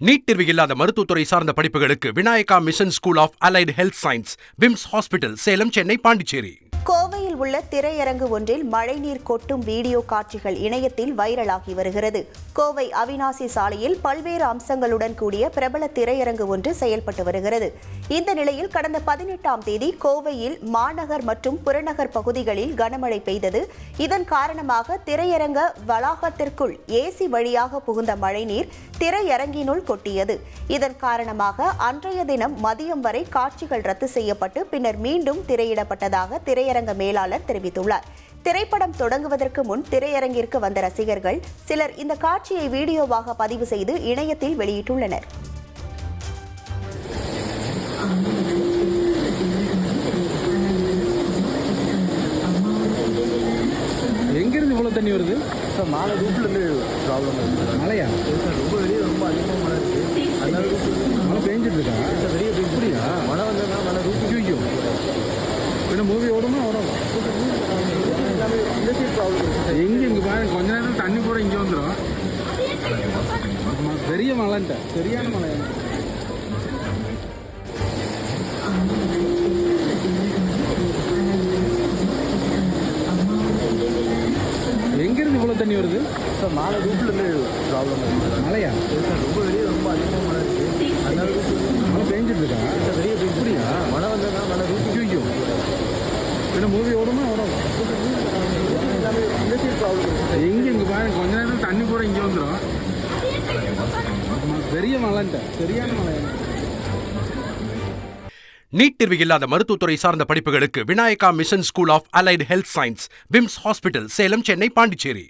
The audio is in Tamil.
நீட் தேர்வு இல்லாத மருத்துவத்துறை சார்ந்த படிப்புகளுக்கு Vinayaka mission school of allied health science VIMS hospital Salem Chennai Pondicherry. உள்ள திரையரங்கு ஒன்றில் மழைநீர் கொட்டும் வீடியோ காட்சிகள் இணையத்தில் வைரலாகி வருகிறது. கோவை அவினாசி சாலையில் பல்வேறு அம்சங்களுடன் கூடிய பிரபல திரையரங்கு ஒன்று செயல்பட்டு வருகிறது. இந்த நிலையில் கடந்த பதினெட்டாம் தேதி கோவையில் மாநகர் மற்றும் புறநகர் பகுதிகளில் கனமழை பெய்தது. இதன் காரணமாக திரையரங்க வளாகத்திற்குள் ஏசி வழியாக புகுந்த மழைநீர் திரையரங்கினுள் கொட்டியது. இதன் காரணமாக அன்றைய தினம் மதியம் வரை காட்சிகள் ரத்து செய்யப்பட்டு பின்னர் மீண்டும் திரையிடப்பட்டதாக திரையரங்க மேலாளர் தெரிவித்துள்ளார். திரைப்படம் தொடங்குவதற்கு முன் திரையரங்கிற்கு வந்த ரசிகர்கள் சிலர் இந்த காட்சியை வீடியோவாக பதிவு செய்து இணையத்தில் வெளியிட்டுள்ளனர். எங்கிருந்து இவ்வளோ தண்ணி வருது? சார் மாலை ரூட்லேருந்து ப்ராப்ளம் மழையா? சார் ரொம்ப வெளியே ரொம்ப அதிகமாக மழை இருக்குது அதனால மழை பெஞ்சிட்டு இருக்கா சார் வெளியே போய் அப்படியா மழை வந்ததுனால மழை ரூட் ஐயோ சைட் ப்ராப்ளம் இருக்குது சார் எங்க இங்க பாருங்க கொஞ்ச நேரம் தண்ணி கூட இங்க வந்துடும் பெரிய மழைன்ட்ட சரியான மழை எங்கிருந்து இவ்வளோ தண்ணி வருது? சார் மாலை ரூட்லேருந்து ப்ராப்ளம் சார் ரொம்ப வெளியே ரொம்ப அதிகமாக மழை இருக்குது அதனால மழை பெஞ்சிட்டு இருக்கா சார் வெளியே போய் அப்படியா மழை வந்ததுனால மழை ரூட் ஐயோ பின்ன மூவி ஓடுமா ஓடும் எல்லாமே இந்த சைட் ப்ராப்ளம் இருக்குது சார் எங்க இங்க பாருங்க கொஞ்ச நேரம் தண்ணி கூட இங்க வந்துடும் பெரிய சரியான நீட் தேர்வு இல்லாத மருத்துவத்துறை சார்ந்த படிப்புகளுக்கு Vinayaka mission school of allied health science VIMS hospital Salem Chennai Pondicherry.